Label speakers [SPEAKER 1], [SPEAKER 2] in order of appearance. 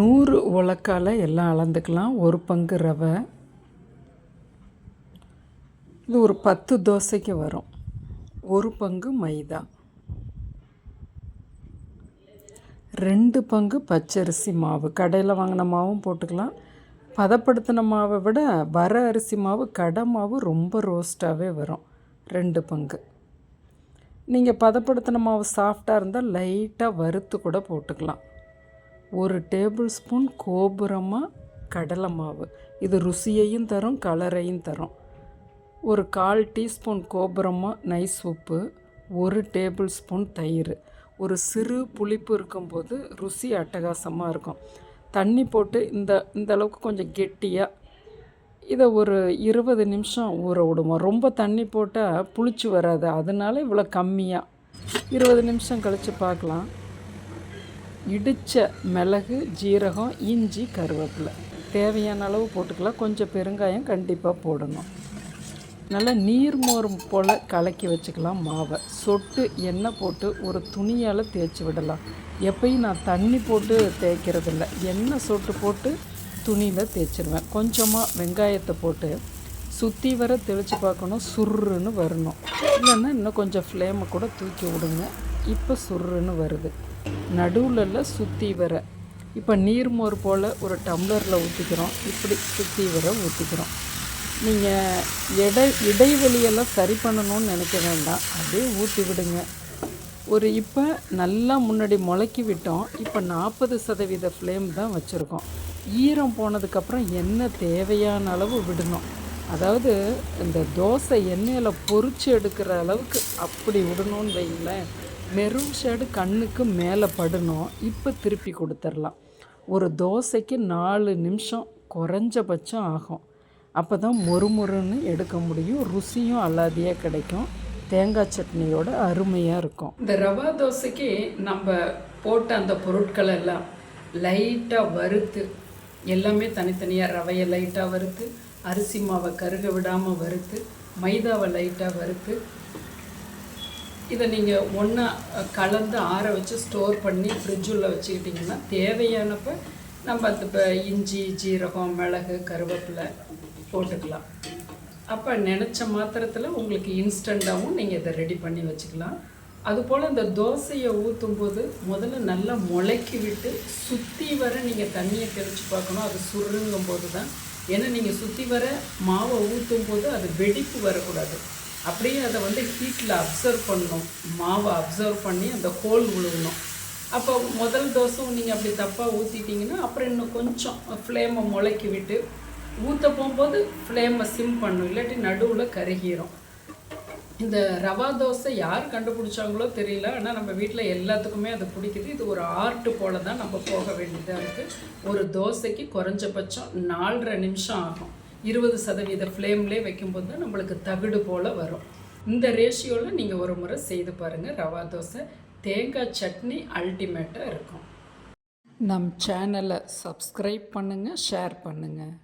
[SPEAKER 1] நூறு உலக்கால் எல்லாம் அளந்துக்கலாம். ஒரு பங்கு ரவை. இது ஒரு பத்து தோசைக்கு வரும். ஒரு பங்கு மைதா. ரெண்டு பங்கு பச்சரிசி மாவு. கடையில் வாங்கின மாவும் போட்டுக்கலாம். பதப்படுத்தின மாவை விட வர அரிசி மாவு கடை மாவு ரொம்ப ரோஸ்ட்டாகவே வரும். ரெண்டு பங்கு. நீங்கள் பதப்படுத்தின மாவு சாஃப்டாக இருந்தால் லைட்டாக வறுத்து கூட போட்டுக்கலாம். ஒரு டேபிள் ஸ்பூன் கோபுரமாக கடலை மாவு. இது ருசியையும் தரும் கலரையும் தரும். ஒரு கால் டீஸ்பூன் கோபுரமாக நைஸ் உப்பு ஒரு டேபிள் ஸ்பூன் தயிர். ஒரு சிறு புளிப்பு இருக்கும்போது ருசி அட்டகாசமாக இருக்கும். தண்ணி போட்டு இந்த இந்த அளவுக்கு கொஞ்சம் கெட்டியாக இதை ஒரு இருபது நிமிஷம் ஊற விடுவோம். ரொம்ப தண்ணி போட்டால் புளிச்சு வராது. அதனால இவ்வளோ கம்மியாக இருபது நிமிஷம் கழித்து பார்க்கலாம். இடித்த மிளகு ஜீரகம் இஞ்சி கருவேப்பிலை. தேவையான அளவு போட்டுக்கலாம். கொஞ்சம் பெருங்காயம் கண்டிப்பாக போடணும். நல்லா நீர் மோரும் போல் கலக்கி வச்சுக்கலாம் மாவை. சொட்டு எண்ணெய் போட்டு ஒரு துணியால் தேய்ச்சி விடலாம். எப்பயும் நான் தண்ணி போட்டு தேய்க்கிறதில்ல. எண்ணெய் சொட்டு போட்டு துணியில் தேய்ச்சிடுவேன் கொஞ்சமாக வெங்காயத்தை போட்டு சுற்றி வர தெளித்து பார்க்கணும். சுருன்னு வரணும். இல்லைன்னா இன்னும் கொஞ்சம் ஃப்ளேமை கூட தூக்கி விடுங்க. இப்போ சுருன்னு வருது. நடுவில் சுற்றி வர. இப்போ நீர்மோர் போல் ஒரு டம்ளரில் ஊற்றிக்கிறோம் இப்படி சுற்றி வர ஊற்றிக்கிறோம் நீங்கள் இடை இடைவெளியெல்லாம் சரி பண்ணணும்னு நினைக்க வேண்டாம். அப்படியே ஊற்றி விடுங்க. ஒரு இப்போ நல்லா முன்னாடி முளைக்கி விட்டோம். இப்போ நாற்பது சதவீத ஃப்ளேம் தான் வச்சுருக்கோம். ஈரம் போனதுக்கப்புறம் எண்ணெய் தேவையான அளவு விடணும்? அதாவது இந்த தோசை எண்ணெயில் பொறிச்சு எடுக்கிற அளவுக்கு அப்படி விடணும்னு வைங்களேன். மெரூன் ஷேடு கண்ணுக்கு மேலே படணும். இப்போ திருப்பி கொடுத்துர்லாம் ஒரு தோசைக்கு நாலு நிமிஷம் குறைஞ்சபட்சம் ஆகும். அப்போ தான் மொறுமொறுன்னு எடுக்க முடியும். ருசியும் அல்லாதியாக கிடைக்கும். தேங்காய் சட்னியோட அருமையாக இருக்கும். இந்த ரவா தோசைக்கு நம்ம போட்ட அந்த பொருட்கள் எல்லாம் லைட்டாக வறுத்து எல்லாமே தனித்தனியாக ரவையை லைட்டாக வறுத்து அரிசி மாவை கருக விடாமல் வறுத்து மைதாவை லைட்டாக வறுத்து இதை நீங்கள் ஒன்றா கலந்து ஆற வச்சு ஸ்டோர் பண்ணி ஃப்ரிட்ஜுள்ள வச்சுக்கிட்டிங்கன்னா தேவையானப்போ நம்ம அந்த இப்போ இஞ்சி ஜீரகம் மிளகு கருவேப்பிலை போட்டுக்கலாம். அப்போ நினச்ச மாத்திரத்தில் உங்களுக்கு இன்ஸ்டண்ட்டாகவும் நீங்கள் இதை ரெடி பண்ணி வச்சுக்கலாம். அதுபோல் இந்த தோசையை ஊற்றும் போது முதல்ல நல்லா முளைக்கி விட்டு சுற்றி வர நீங்கள் தண்ணியை தெளித்து பார்க்கணும். அது சுருங்கும் போது தான் ஏன்னா நீங்கள் சுற்றி வர மாவை ஊற்றும் போது அது வெடிப்பு வரக்கூடாது. அப்படியே அதை வந்து ஹீட்டில் அப்சர்வ் பண்ணணும். மாவை அப்சர்வ் பண்ணி அந்த ஹோல் விழுகணும். அப்போ முதல் தோசை நீங்கள் அப்படி தப்பாக ஊற்றிட்டிங்கன்னா அப்புறம் இன்னும் கொஞ்சம் ஃப்ளேமை முளைக்கி விட்டு ஊற்ற போகும்போது ஃப்ளேமை சிம் பண்ணும். இல்லாட்டி நடுவில் கருகிரும். இந்த ரவா தோசை யார் கண்டுபிடிச்சாங்களோ தெரியல. ஆனால் நம்ம வீட்டில் எல்லாத்துக்குமே அது பிடிக்குது. இது ஒரு ஆர்ட்டு போல தான் நம்ம போக வேண்டியதாக இருக்குது ஒரு தோசைக்கு குறைஞ்சபட்சம் நாலரை நிமிஷம் ஆகும். இருபது சதவீத ஃப்ளேம்லேயே வைக்கும்போது தான் நம்மளுக்கு தகுடு போல் வரும். இந்த ரேஷியோவில் நீங்கள் ஒரு முறை செய்து பாருங்கள் ரவா தோசை தேங்காய் சட்னி அல்டிமேட்டாக இருக்கும். நம் சேனலை சப்ஸ்கிரைப் பண்ணுங்கள் ஷேர் பண்ணுங்கள்